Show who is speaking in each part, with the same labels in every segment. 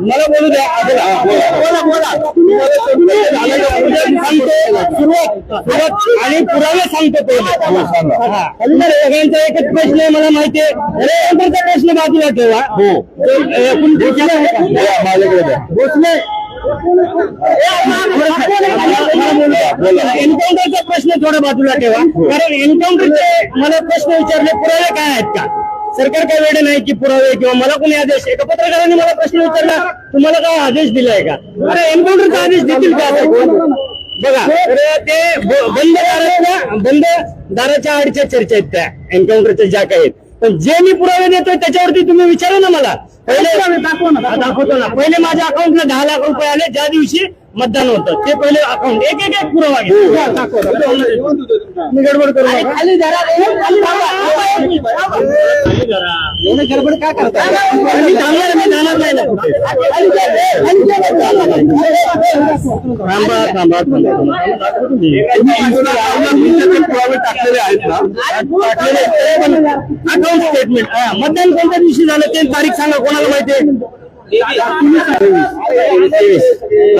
Speaker 1: मला बोलू द्या बोला बोला सुरुवात आणि पुरावे सांगतो हा. सगळ्यांचा एकच प्रश्न आहे मला माहिती आहे. रेवंतरचा प्रश्न बाजूला ठेवा. तो, अ, कोणी ठेवला आहे का? भोसले एन्काउंटरचा प्रश्न थोडा बाजूला ठेवा. कारण एन्काउंटरचे मला प्रश्न विचारले पुरावे काय आहेत का? सरकार काय वेळ नाही की पुरावे किंवा मला कोणी आदेश एका पत्रकाराने मला प्रश्न विचारला तुम्हाला काय आदेश दिलाय का? अरे एन्काउंटरचा आदेश देतील का? बघा तर ते बंद दाराच्या बंद दाराच्या आडच्या चर्चा आहेत त्या एन्काउंटरच्या ज्या काही आहेत. पण जे मी पुरावे देतोय त्याच्यावरती तुम्ही विचारा ना मला. पहिले दाखवतो ना. पहिले माझ्या अकाउंटला दहा लाख रुपये आले ज्या दिवशी मतदान होतं. ते पहिले अकाउंट एक एक एक पुरावा घ्या. मी गडबड करू नका. खाली धरा. एवढं गडबड काय करता मी थांबणार मी जाणार नाही. ना कुठे. थांबा थांबा थांबा.
Speaker 2: पुरावे टाकलेले आहेत ना?
Speaker 1: अकाउंट स्टेटमेंट मतदान कोणत्या दिवशी झालं ते तारीख सांगा कोणाला माहिती आहे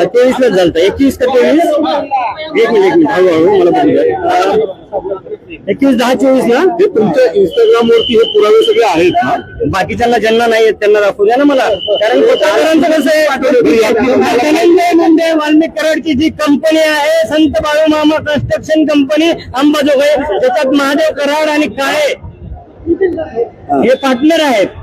Speaker 1: तेवीस ला झालं एकवीस का तेवीस? एक मिनिट एक मिनिट. हळूहळू मला बघू द्या. एकवीस दहा चोवीस ना?
Speaker 2: हे तुमच्या इंस्टाग्राम वरती हे पुरावे सगळे आहेत ना?
Speaker 1: बाकीच्यांना ज्यांना नाही आहेत त्यांना दाखवू द्या ना मला. कारण पत्रकारांचं कसं आहे मुंडे वाल्मिक कराडची जी कंपनी आहे संत बाळूमामा कन्स्ट्रक्शन कंपनी अंबाजोगाई त्याच्यात महादेव कराड आणि काळे हे पार्टनर आहेत.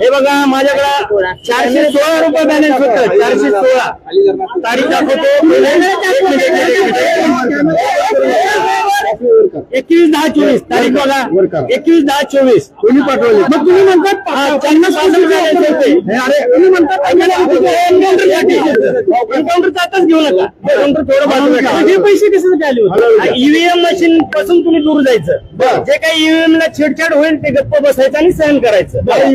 Speaker 1: हे बघा माझ्याकडे चारशे सोळा रुपये बॅलन्स होतं. चारशे सोळा. तारीख दाखवतो. एकवीस दहा चोवीस. तारीख बघा. एकवीस दहा चोवीस.
Speaker 2: कोणी पाठवले.
Speaker 1: मग तुम्ही म्हणतात पन्नास होते. अरे तुम्ही म्हणतात एन्काउंटरचं आताच घेऊ नका. एन्काउंटर थोडं बाजूला. हे पैसे कशासाठी आले ईव्हीएम मशीन पासून तुम्ही दूर जायचं. जे काही ईव्हीएम ला छेडछाड होईल ते गप्प बसायचं आणि सहन करायचं. माझी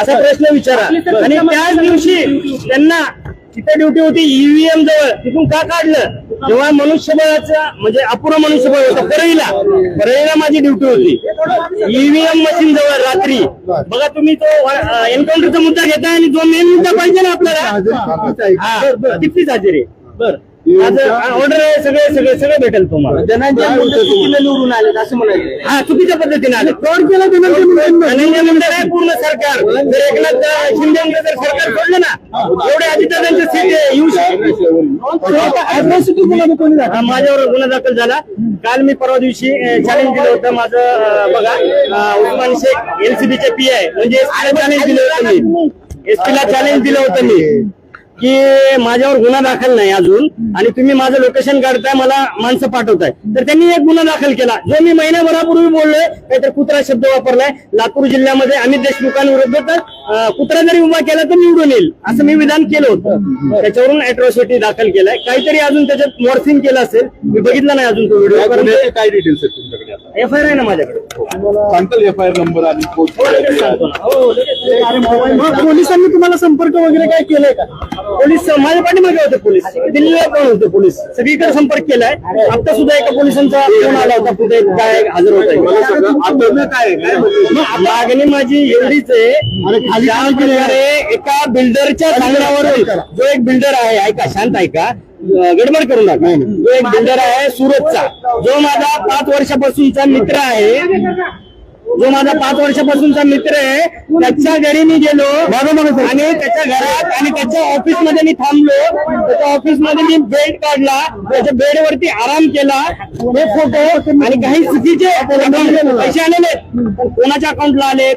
Speaker 1: असा प्रश्न विचारा. आणि त्याच दिवशी त्यांना तिथे ड्युटी होती ईव्हीएम जवळ. तिथून का काढलं? जेव्हा मनुष्यबळाचा म्हणजे अपुरं मनुष्यबळ होतं परळीला. परळीला माझी ड्युटी होती. ईव्हीएम मशीन जवळ रात्री. बघा तुम्ही तो एन्काउंटरचा मुद्दा घेताय आणि जो मेन मुद्दा पाहिजे ना आपल्याला. हा कितीच हजेरी बर. ऑर्डर आहे सगळे सगळे सगळे भेटेल तुम्हाला.
Speaker 3: धनंजय मुंडे चुकीने निवडून आले असं म्हणायचं
Speaker 1: हा चुकीच्या पद्धतीने आले. फ्रॉड केला धनंजय मुंडे धनंजय मुंडे नाही पूर्ण सरकार. जर एकनाथ शिंदे जर सरकार सोडलं ना एवढे अजितदादांचे सीट येऊ शकतो हा, माझ्यावर गुन्हा दाखल झाला. काल मी परवा दिवशी चॅलेंज दिलं होतं माझं बघा. उस्मान शेख एनसीबीचे पी आहे. म्हणजे चॅलेंज दिलं होतं मी. एसपीला चॅलेंज दिलं होतं मी. की माझ्यावर गुन्हा दाखल नाही अजून आणि तुम्ही माझं लोकेशन काढताय मला माणसं पाठवताय. तर त्यांनी एक गुन्हा दाखल केला. जो मी महिन्याभरापूर्वी बोललोय काहीतरी कुत्रा शब्द वापरलाय. लातूर जिल्ह्यामध्ये अमित देशमुखांविरुद्ध तर कुत्रा जरी उभा केला तर निवडून येईल. असं मी विधान केलं होतं. त्याच्यावरून अॅट्रॉसिटी दाखल केलाय. काहीतरी अजून त्याच्यात मॉर्फिंग केलं असेल मी बघितला नाही अजून तो व्हिडिओ
Speaker 2: काय डिटेल्स आहेत तुमच्याकडे
Speaker 1: एफ आय आर आहे ना माझ्याकडे.
Speaker 2: सांगताल एफ आय आर नंबर आणि
Speaker 1: सांगतो ना. हो. मग पोलिसांनी तुम्हाला संपर्क वगैरे काय केलाय का? पोलीस माझ्या पाठीमागे होते पोलीस. दिल्लीला पण होते पोलीस. सगळीकडे संपर्क केलाय. आता सुद्धा एका पोलिसांचा फोन आला होता कुठे काय हजर होत
Speaker 2: आहे? काय
Speaker 1: मागणी माझी एवढीच आहे ज्या प्रकारे एका बिल्डरच्या सांगण्यावरून जो एक बिल्डर आहे ऐका शांत ऐका. गडबड करू नका जो एक बिल्डर आहे सुरतचा जो माझा पाच वर्षापासूनचा मित्र आहे. जो माझा पाच वर्षापासूनचा मित्र आहे त्याच्या घरी मी गेलो. आणि त्याच्या घरात आणि त्याच्या ऑफिसमध्ये मी थांबलो. त्याच्या ऑफिसमध्ये मी बेड काढला. त्याच्या बेडवरती आराम केला. हे फोटो आणि काही चुकीचे पैसे आलेले कोणाच्या अकाउंटला आलेत?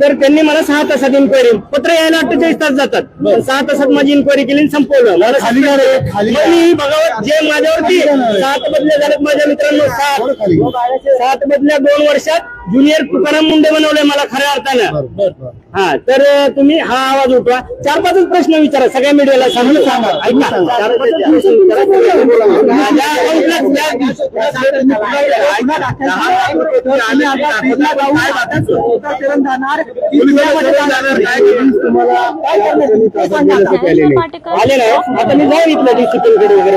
Speaker 1: तर त्यांनी मला सहा तासात इन्क्वायरी पत्र यायला अठ्ठेचाळीस तास जातात. सहा तासात माझी इन्क्वायरी केली आणि संपवलं. मला मी बघावं जे माझ्यावरती सात बदल्या झालेत माझ्या मित्रांनो सात. सात बदल्या दोन वर्षात ज्युनियर तुकाराम मुंडे बनवले मला खऱ्या अर्थानं. हा तर तुम्ही हा आवाज उठवा. चार पाचच प्रश्न विचारा सगळ्या मीडियाला. सांगू. सांगा. ऐका. आले नाही आता मी जाऊ इथलं डिसिप्लिनकडे वगैरे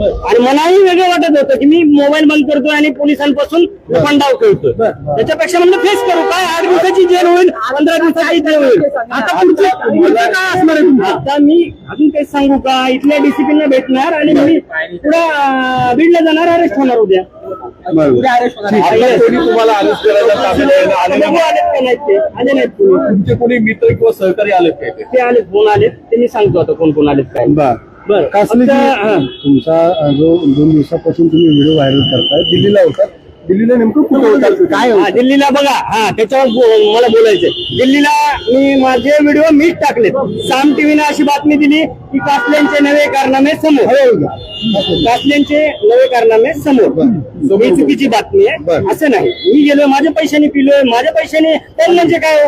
Speaker 1: आणि मलाही वेगळं वाटत होतं की मी मोबाईल बंद करतोय आणि पोलिसांपासून डाव खेळतोय. त्याच्यापेक्षा म्हणलं फेस करू. काय आठ दिवसाची जेल होईल? पंधरा दिवसाची जेल होईल? आता पुढचे पुढचं काय असणार आहे? आता मी अजून काही सांगू का? इथल्या डिसिप्लिनला भेटणार आणि मी पुढे बीडला जाणार अरेस्ट होणार उद्या.
Speaker 2: तुम्हाला.
Speaker 1: आलेत आले नाहीत.
Speaker 2: तुमचे कोणी मित्र किंवा सहकारी आले काय ते
Speaker 1: आलेत. कोण आलेत? ते मी सांगतो आता कोण कोण आलेत काय. बरं.
Speaker 4: कासले
Speaker 1: हा.
Speaker 4: तुमचा जो दोन दिवसापासून तुम्ही व्हिडिओ व्हायरल करताय दिल्लीला होता. दिल्लीला नेमकं कुठे होता? काय
Speaker 1: हा, दिल्लीला बघा. हा त्याच्यावर बो- मला बोलायचंय. दिल्लीला मी माझे व्हिडिओ मीच टाकलेत. साम टीव्हीने अशी बातमी दिली की कासल्यांचे नवे कारनामे समोर. कासल्यांचे नवे कारनामे समोर. ही चुकीची बातमी आहे.
Speaker 4: बरं.
Speaker 1: असं नाही. मी गेलोय माझ्या पैशाने पिलोय. माझ्या पैशाने पण म्हणजे काय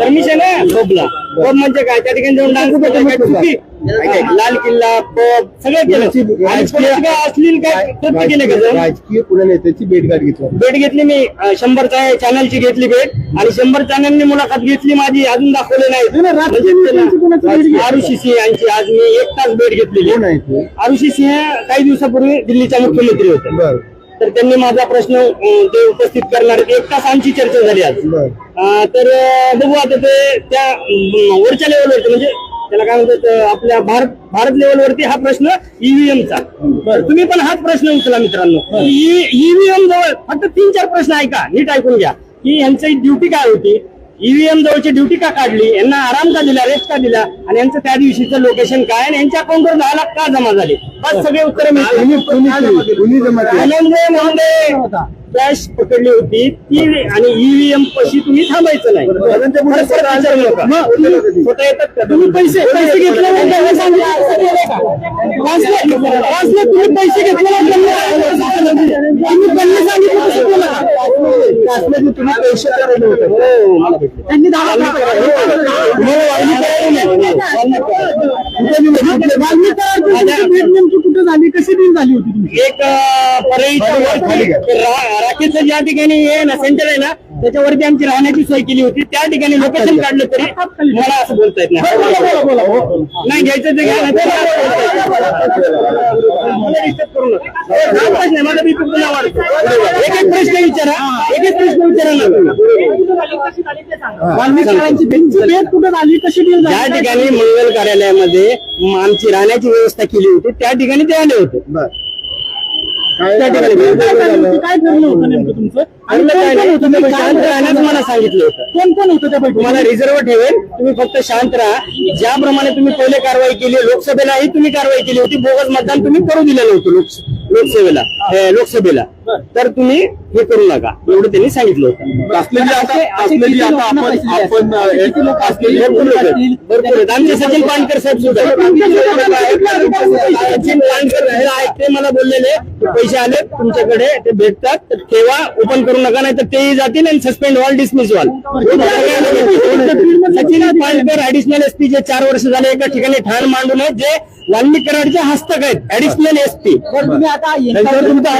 Speaker 1: परमिशन आहे? पबला पब म्हणजे काय? त्या ठिकाणी जाऊन डान्स करतोय काय चुकी? लाल किल्ला पब सगळं केलं. आणि परत काय अश्लील काय कृत्य केले का जाऊन
Speaker 4: राजकीय पुणे नेत्याची भेटगाठ घेतली.
Speaker 1: भेट घेतली मी. अं, शंभरच्या चॅनलची घेतली भेट. आणि शंभर चॅनलने मुलाखत घेतली माझी. अजून दाखवले नाही आरुषी सिंह यांची आज मी एक तास भेट घेतलेली.
Speaker 4: कोण आहे ते?
Speaker 1: आरुषी सिंह काही दिवसापूर्वी दिल्लीच्या मुख्यमंत्री होते.
Speaker 4: बर.
Speaker 1: तर त्यांनी माझा प्रश्न अं, ते उपस्थित करणार. आहेत. एक तास आमची चर्चा झाली आज.
Speaker 4: बर.
Speaker 1: अं, तर अं, बघू आता ते त्या अं, वरच्या लेवलवरती म्हणजे त्याला काय म्हणतात आपल्या भारत भारत लेवलवरती हा प्रश्न ईव्हीएमचा तुम्ही पण हाच प्रश्न उचला मित्रांनो. ईव्हीएम जवळ फक्त तीन चार प्रश्न ऐका नीट ऐकून घ्या. की यांची ड्युटी काय होती? ईव्हीएम जवळची ड्युटी का काढली? यांना आराम का दिला रेस्ट का दिला? आणि यांचं त्या दिवशीचं लोकेशन काय? आणि यांच्या अकाउंटवर दहा लाख का जमा झाले? बस सगळे उत्तर? धनंजय मुंडे कॅश पकडली होती ती आणि ईव्हीएम पशी तुम्ही थांबायचं नाही. स्वतः येतात का तुम्ही पैसे पैसे घेतले? हे तुम्ही पैसे घेतले सांगितलं
Speaker 4: तुम्ही पैसे करायला होते
Speaker 1: हो, मला भेटले.
Speaker 4: त्यांनी दहा
Speaker 1: हो,
Speaker 4: नेमकी कुठे झाली कशी डील झाली होती तुमची?
Speaker 1: एक अं, परळीच्या वरती रा- राकेशचं ज्या ठिकाणी आहे ना सेंटर आहे ना त्याच्यावरती आमची राहण्याची सोय केली होती. त्या ठिकाणी लोकेशन काढलं तरी मला असं बोलता येत नाही. नाही घ्यायचं ते घ्या नाही तर मला disturb करू नका. प्रश्न आहे, माझा BP पुन्हा वाढतो. एक एक प्रश्न विचारा. एक एक प्रश्न
Speaker 4: कुठे झाली? कशी डील
Speaker 1: ज्या ठिकाणी मंगल कार्यालयामध्ये म- आमची राहण्याची व्यवस्था केली होती त्या ठिकाणी ते आले होते.
Speaker 4: बर.
Speaker 1: त्या ठिकाणी
Speaker 3: काय ठरलं होतं? काय ठरलं होतं नेमकं तुमचं? आणि
Speaker 1: ठरलं काय
Speaker 3: कोण
Speaker 1: नाही
Speaker 3: कोण होतं
Speaker 1: तुम्ही
Speaker 3: ते?
Speaker 1: शांत
Speaker 3: काय
Speaker 1: राहण्यास मला सांगितलं होतं.
Speaker 3: कोण कोण होतं त्या
Speaker 1: तुम्हाला रिझर्व्ह ठेवेल. तुम्ही फक्त शांत राहा. ज्याप्रमाणे तुम्ही पहिले कारवाई केली लोकसभेलाही तुम्ही कारवाई केली होती. बोगस मतदान तुम्ही करू दिलेलं होतं लोक लोकसेवेला लोकसभेला. तर तुम्ही हे करू नका. एवढं त्यांनी सांगितलं होतं.
Speaker 2: असलेली आता आपण? आपण?
Speaker 1: भरपूर आहेत. आमचे सचिन पानकर साहेब सुद्धा. सचिन पानकर आहेत. ते मला बोललेले. पैसे आले. तुमच्याकडे ते भेटतात. तर ठेवा. ओपन करू नका. नाही तर तेही जातील आणि सस्पेंड व्हाल डिसमिस व्हाल सचिन पानकर ऍडिशनल एसपी जे चार वर्ष झाले एका ठिकाणी ठार मांडून जे वाल्मिक कराडचे हस्तक आहेत ऍडिशनल एसपी
Speaker 3: बरं, तुम्ही आता
Speaker 1: तुमचा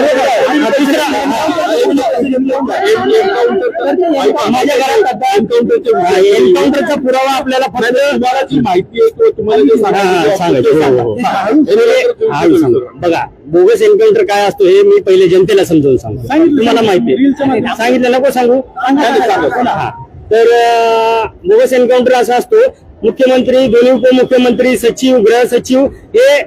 Speaker 1: हा एन्काउंटरचा पुरावा आपल्याला फक्त
Speaker 2: माहिती
Speaker 1: हा, हा. हो, हो. हे- हा. बघा बोगस एन्काउंटर काय असतो हे मी पहिले जनतेला समजावून सांगतो तुम्हाला माहिती. सांगितलं नको सांगू हा. तर बोगस एन्काउंटर असा असतो मुख्यमंत्री दोन्ही उपमुख्यमंत्री सचिव गृह सचिव हे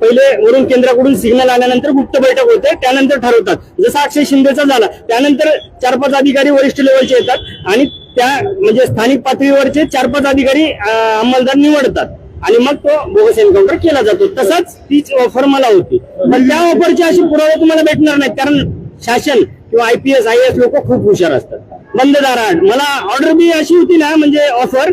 Speaker 1: पहिले वरून केंद्राकडून सिग्नल आल्यानंतर गुप्त बैठक होते त्यानंतर ठरवतात. जसा अक्षय शिंदेचा झाला त्यानंतर चार पाच अधिकारी वरिष्ठ लेवलचे येतात आणि त्या म्हणजे स्थानिक पातळीवरचे चार पाच अधिकारी अंमलदार निवडतात. आणि मग तो बोगस एन्काउंटर केला जातो. तसाच तीच ऑफर मला होती. पण त्या ऑफरची अशी पुरावे तुम्हाला भेटणार नाही कारण शासन किंवा आयपीएस आय एस लोक खूप हुशार असतात. बंद दारात मला ऑर्डर बी अशी होती ना म्हणजे ऑफर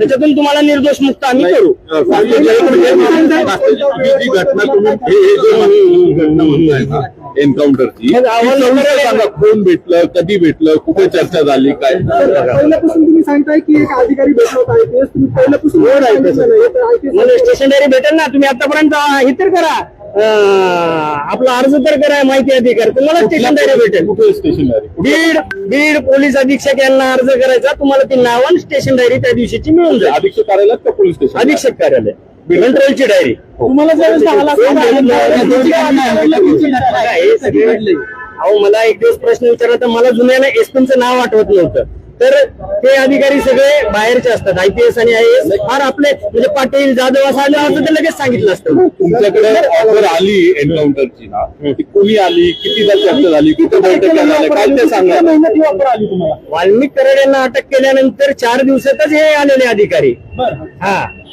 Speaker 1: त्याच्यातून तुम्हाला निर्दोष मुक्त आम्ही करू.
Speaker 2: हे हे ही एन्काउंटरची कोण भेटलं कधी भेटलं कुठे चर्चा झाली काय
Speaker 3: पहिल्यापासून तुम्ही सांगताय की एक अधिकारी भेटला तुम्ही पहिल्यापासून
Speaker 1: स्टेशनरी भेटेल ना तुम्ही आतापर्यंत हे तर करा. आपला अर्ज तर करा माहिती अधिकार. तुम्हाला स्टेशनरी भेटेल.
Speaker 2: कुठे स्टेशनरी
Speaker 1: बीड बीड पोलीस अधीक्षक यांना अर्ज करायचा. तुम्हाला ती नाव आणि स्टेशन डायरी त्या दिवशीची मिळून जाईल.
Speaker 2: अधीक्षक कार्यालयात का पोलीस स्टेशन
Speaker 1: अधीक्षक कार्यालय. कंट्रोलची डायरी
Speaker 3: तुम्हाला
Speaker 1: हे सगळे- अहो मला एक दिवस प्रश्न विचारला तर मला जुन्याला एसपीचं नाव आठवत नव्हतं. तर ते अधिकारी सगळे बाहेरचे असतात. आयपीएस आणि आय एस फार आपले म्हणजे पाटील जाधव असं आलं असतं तर लगेच सांगितलं असतं.
Speaker 2: तुमच्याकडे ऑफर आली एन्काउंटरची ना ती कुणी आली कितीदा चर्चा झाली कुठे बैठक काय ते सांगा.
Speaker 1: वाल्मिक कराड यांना अटक केल्यानंतर चार दिवसातच हे आलेले अधिकारी. हा.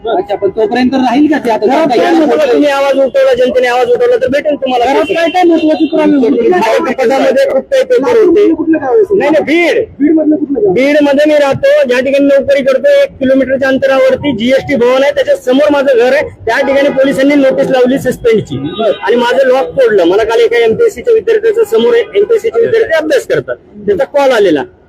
Speaker 3: अच्छा पण तोपर्यंत राहील का ते आता
Speaker 1: घरात काय महत्त्वाचं? तुम्ही आवाज उठवला जनतेने आवाज उठवला तर भेटेल तुम्हाला
Speaker 3: घरात काय काय महत्वाची पुरावे होते?
Speaker 1: पदामध्ये खूप काही पेपर होते?
Speaker 3: कुठलं गाव आहे?
Speaker 1: नाही नाही बीड.
Speaker 3: बीड मधलं कुठलं गाव
Speaker 1: बीडमध्ये मी राहतो ज्या ठिकाणी नोकरी करतो एक किलोमीटरच्या अंतरावरती जीएसटी भवन आहे त्याच्यासमोर माझं घर आहे. त्या ठिकाणी पोलिसांनी नोटीस लावली सस्पेंडची आणि माझं लॉक तोडलं मला काल एका एमपीएससीच्या विद्यार्थ्याच्या समोर एमपीएससीचे विद्यार्थी अभ्यास करतात. त्याचा कॉल आलेला.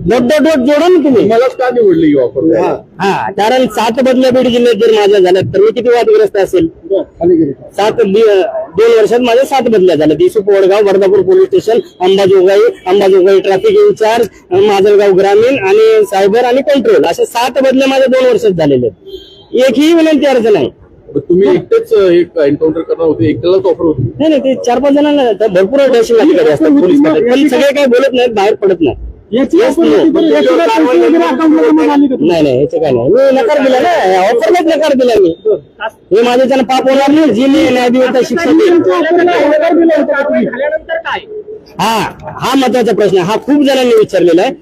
Speaker 1: डॉट डॉट डॉट जोडा ना तुम्ही.
Speaker 2: मलाच का निवडली ही ऑफर
Speaker 1: हा. कारण सात बदल्या बीड जिल्ह्यात जर माझ्या झाल्या तर मी किती वादग्रस्त असेल?
Speaker 4: खाली गेले.
Speaker 1: सात दि- दोन वर्षात माझ्या सात बदल्या झाल्या दिसू Vadgaon Wardhapur police station Ambajogai Ambajogai traffic incharge Majalgaon ग्रामीण आणि सायबर आणि कंट्रोल असे सात बदल्या माझ्या दोन वर्षात झालेले आहेत. एकही विनंती अर्ज नाही.
Speaker 2: तुम्ही एकटेच एक एन्काउंटर करणार होते एकट्यालाच ऑफर होती?
Speaker 1: नाही नाही ते चार पाच जणांना तर भरपूर असतात पोलीस पण सगळे काही बोलत नाहीत बाहेर पडत नाही
Speaker 4: याची
Speaker 1: Yes,
Speaker 4: offer
Speaker 1: no.
Speaker 4: होती, तर याची offer वगैरे account ला मग आली का?
Speaker 1: नाही नाही याचं काय नाही. मी नकार दिला ना. ऑफरलाच नकार दिला मी. हे माझ्याच्यानं पाप होणार नाही. जी मी न्यायदेवता शिक्षा देईल.
Speaker 4: तुमच्या offer ला नकार दिला होता का तुम्ही?
Speaker 1: हा हा महत्त्वाचा प्रश्न आहे. हा खूप जणांनी विचारलेला आहे.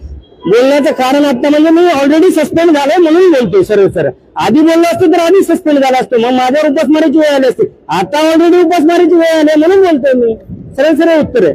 Speaker 1: बोलण्याचं कारण आता म्हणजे मी ऑलरेडी सस्पेंड झालोय म्हणून बोलतोय सरळ सरळ. आधी बोललो असतो तर आधी सस्पेंड झाला असतो. मग माझ्यावर उपासमारीची वेळ आली असते. आता ऑलरेडी उपासमारीची वेळ आली म्हणून बोलतोय मी. सरळ सरळ उत्तर आहे.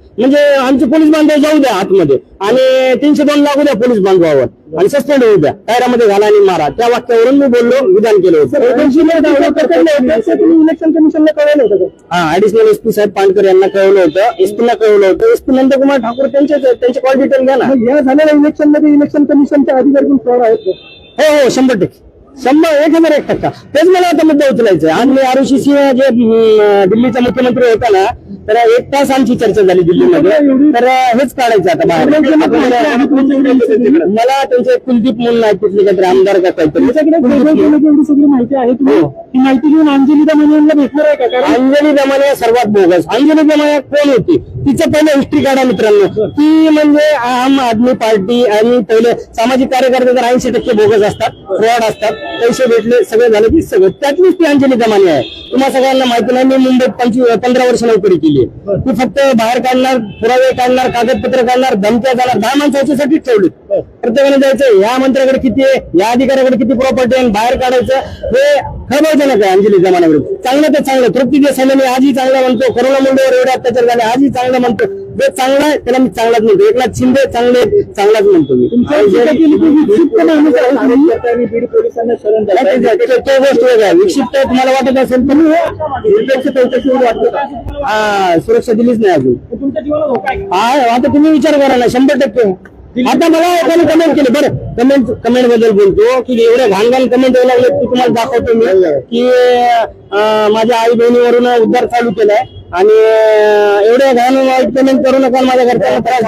Speaker 1: म्हणजे आमचे पोलीस बांधव जाऊ द्या आतमध्ये. आणि तीनशे दोन लागू द्या पोलीस बांधवावर. आणि सस्पेंड होऊ द्या. टायरामध्ये घाला आणि मारा. त्या वाक्यावरून मी बोललो विधान केलं होतं.
Speaker 4: इलेक्शन कमिशनला कळवलं होतं?
Speaker 1: हा ऍडिशनल एसपी साहेब पानकर यांना कळवलं होतं. एसपी ला कळवलं होतं. एसपी नंदकुमार ठाकूर त्यांचे त्यांचे कॉल डिटेल घ्या ना.
Speaker 4: या झालेल्या इलेक्शनमध्ये इलेक्शन कमिशनच्या अधिकारी फ्रॉड आहेत?
Speaker 1: हो हो शंभर टक्के. शंभर एक हजार एक टक्का. तेच मला आता मुद्दा उचलायचा मी आरुषी सिंह जे दिल्लीचा मुख्यमंत्री होता ना तर एक तास आमची चर्चा झाली दिल्लीमध्ये. तर हेच काढायचं आता बाहेर. मला त्यांचे कुलदीप म्हणून आहेत तिथले काहीतरी आमदार का काहीतरी.
Speaker 4: माहिती आहे
Speaker 1: हो.
Speaker 4: ती माहिती घेऊन अंजली दमानी भेटणार आहे का?
Speaker 1: अंजली दमाने सर्वात बोगस. अंजली दमाने कोण होती? तिचं पहिलं हिस्ट्री काढा मित्रांनो. ती म्हणजे आम आदमी पार्टी आणि पहिले सामाजिक कार्यकर्ते तर ऐंशी टक्के बोगस असतात फ्रॉड असतात. पैसे भेटले सगळं झालं की सगळं. त्यातलीच ती अंजली दमाने आहे. तुम्हाला सगळ्यांना माहिती नाही मी मुंबईत पंचवीस पंधरा वर्ष नोकरी केली. आहे. ती फक्त बाहेर काढणार पुरावे काढणार कागदपत्र काढणार धमक्या जाणार दहा माणसाच्यासाठीच ठेवली. प्रत्येकाने जायचं या मंत्र्याकडे किती आहे या अधिकाऱ्याकडे किती प्रॉपर्टी आहे आणि बाहेर काढायचं हे खबरजनक आहे अंजली जमान्याविरुद्ध चांगलं ते चांगलं तृप्ती मी आजही चांगला म्हणतो करोना मुंडेवर एवढे अत्याचार झाले आजही चांगलं म्हणतो. जे चांगलं आहे त्याला मी चांगलाच म्हणतो एकनाथ शिंदे चांगले चांगलाच म्हणतो मी ते- गोष्ट वेगळी विक्षिप्त तुम्हाला वाटत असेल तर
Speaker 3: चौकशीवर वाटतं?
Speaker 1: हा, सुरक्षा दिलीच नाही अजून हा आता तुम्ही विचार करा ना शंभर टक्के आता मला एकाने कमेंट केली बरं कमेंट कमेंटबद्दल बोलतो की एवढ्या घाण घाण कमेंट यायला लागले तुम्हाला दाखवतो मी की माझ्या आई बहिणीवरून उद्धार चालू केलाय आणि एवढ्या घाण कमेंट करू नका माझ्या घरच्यांना त्रास?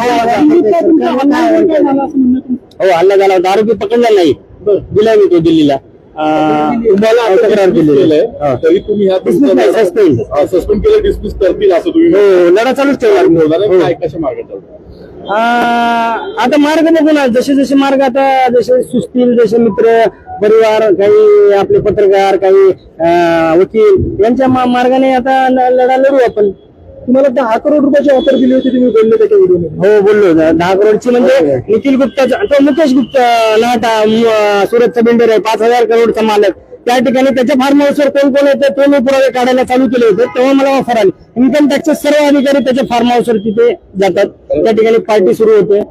Speaker 1: हो हल्ला झाला होता. आरोपी पकडला नाही. दिलाय मी तो दिल्लीला. तक्रार
Speaker 2: तरी तुम्ही. सस्पेंड केलं डिस्मिस करतील असं तुम्ही
Speaker 1: हो लढा चालूच.
Speaker 2: बोलणार
Speaker 1: हो.
Speaker 2: काय कशा मार्ग
Speaker 1: आता मार्ग बघू ना जसे जसे मार्ग आता जसे सुचतील जसे मित्र परिवार काही आपले पत्रकार काही वकील यांच्या मार्गाने आता लढा लढू आपण.
Speaker 4: तुम्हाला दहा करोड रुपयाची ऑफर दिली होती तुम्ही बोलले त्याच्या व्हिडिओमध्ये.
Speaker 1: हो बोललो. दहा करोडची म्हणजे निखिल गुप्ताचा तो मुकेश गुप्ता नाटा सुरतचा बिल्डर आहे पाच हजार करोडचा मालक. त्या ठिकाणी त्याच्या फार्म हाऊसवर कोण कोण येतं ते मी पुरावे काढायला चालू केले होते तेव्हा मला ऑफर आली. इन्कम टॅक्सचे सर्व अधिकारी त्याच्या फार्म हाऊसवर तिथे जातात. त्या ठिकाणी पार्टी सुरू होते.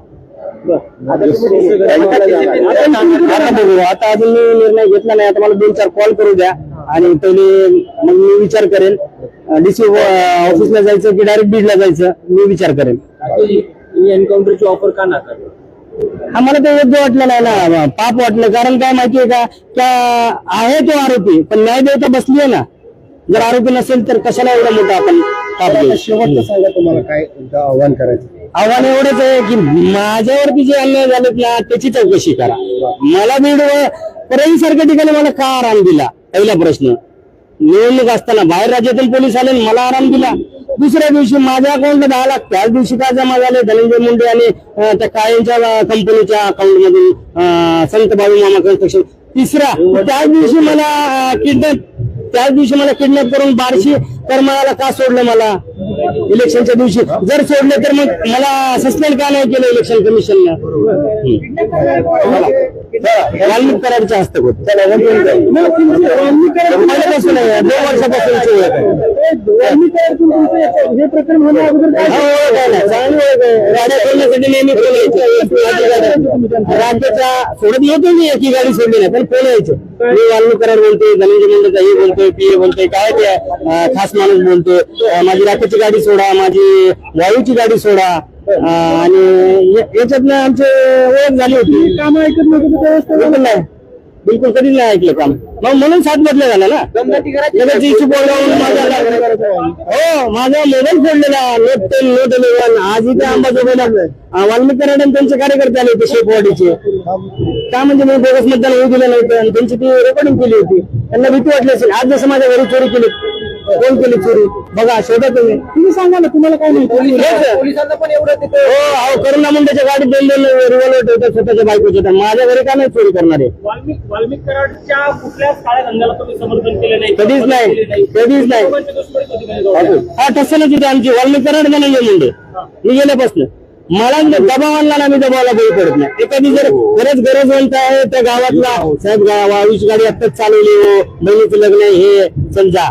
Speaker 1: आता बघू. आता अजून मी निर्णय घेतला नाही. आता मला दोन चार कॉल करू द्या. आणि पहिले मग मी विचार करेन. डीसी ऑफिसला जायचं की डायरेक्ट बीडला जायचं मी विचार करेन.
Speaker 3: एन्काउंटरची ऑफर का नाकारली
Speaker 1: आम्हाला ते योग्य वाटलं नाही ना. पाप वाटलं. कारण काय माहितीये का? त्या आहे तो आरोपी पण न्याय देवता बसली आहे ना. जर आरोपी नसेल तर कशाला एवढा मोठा आपण?
Speaker 4: शेवटचं सांगा तुम्हाला काय आव्हान करायचं?
Speaker 1: आव्हान एवढंच आहे की माझ्यावरती जे अन्याय झालेत ना त्याची चौकशी करा. मला बीड परळी सारख्या ठिकाणी मला का आराम दिला? पहिला प्रश्न. निवडणूक असताना बाहेर राज्यातील पोलीस आले आणि मला आराम दिला. दुसऱ्या दिवशी माझ्या अकाउंटला दहा लाख. त्याच दिवशी काय जमा झाले? धनंजय मुंडे आणि त्या कायमच्या कंपनीच्या अकाउंट मधून संत बाबू मामा कन्स्ट्रक्शन तिसरा त्याच दिवशी मला किडनॅप त्याच दिवशी मला किडनॅप करून बारशी मला का सोडलं मला? इलेक्शनच्या दिवशी जर सोडले तर मग मला सस्पेंड का नाही केलं इलेक्शन कमिशननं वाल्मिक कराडच्या वंदन जाईल. पहिल्यापासून आहे, दोन.
Speaker 4: हे प्रकरण होण्या अगोदर
Speaker 1: गाड्या सोडण्यासाठी नेहमी फोन यायचे? राज्याच्या सोडत नव्हतो मी एकी गाडी सोडली नाही पण फोन यायचे. मी वाल्मिक कराड बोलतोय धनंजय मुंडे हे बोलतोय पीए बोलतोय काय ते खास माणूस बोलतोय. माझी राखेची गाडी सोडा माझी वायूची गाडी सोडा. आणि याच्यातनं आमची ओळख झाली होती.
Speaker 4: काम ऐकत नव्हतं
Speaker 1: बिलकुल कधीच नाही ऐकलं काम. मग म्हणून सात बदल्या झाला ना? माझा हो माझा mobile फोडलेला. Note ten note eleven. आज इथे अंबाजोगाईला अं, वाल्मिक आणि त्यांचे कार्यकर्ते आले होते शेपवाडीचे. का म्हणजे मी बोगस मतदान होऊ दिलं नव्हतं आणि त्यांची ती रेकॉर्डिंग केली होती. त्यांना भीती वाटली असेल. आज जसं माझ्या घरी चोरी केली. कोण केली चोरी? बघा शोधा तुम्ही तुम्ही सांगा ना तुम्हाला काय नाही.
Speaker 3: पोलिसांना पण एवढं तिथे
Speaker 1: हो अहो करुणा मुंडेच्या गाडीत दोन दोन रिव्हॉल्वर ठेवतात स्वतःच्या बायकोच्या तर माझ्या घरी का नाही चोरी करणारे?
Speaker 5: वाल्मिक वाल्मिक कराडच्या कुठल्याच काळ्या धंद्याला तुम्ही समर्थन केलं नाही.
Speaker 1: कधीच नाही. कधीच नाही.
Speaker 5: होती म्हणजे.
Speaker 1: हा तसं तिथे आमची. वाल्मिक कराड का नाही मुंडे? मी गेल्यापासून. मला दबाव आणला ना मी दबावाला बळी पडत नाही. एखादी जर खरंच गरज म्हणत आहे त्या गावातला साहेब गा- वाळूची गाडी आत्ताच चालवली हो. बहिणीचं लग्न आहे हे समजा.